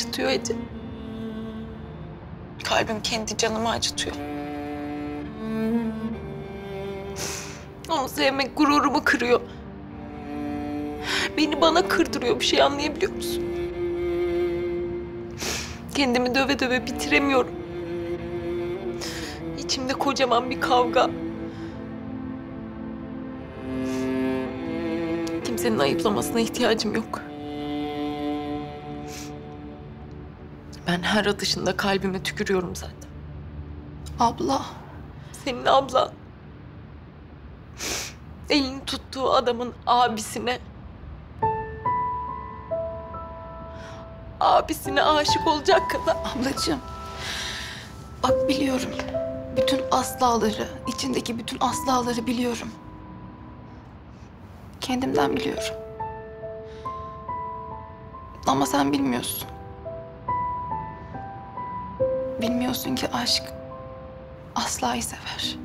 acıtıyor Ece. Kalbim kendi canımı acıtıyor. Onu sevmek gururumu kırıyor. Beni bana kırdırıyor bir şey anlayabiliyor musun? Kendimi döve döve bitiremiyorum. İçimde kocaman bir kavga. Kimsenin ayıplamasına ihtiyacım yok. Ben her atışında kalbime tükürüyorum zaten. Abla. Senin abla elini tuttuğu adamın abisine abisine aşık olacak kadar Ablacığım. Bak biliyorum. Bütün aslaları, içindeki bütün aslaları biliyorum. Kendimden biliyorum. Ama sen bilmiyorsun. Bilmiyorsun ki aşk Asla'yı sever.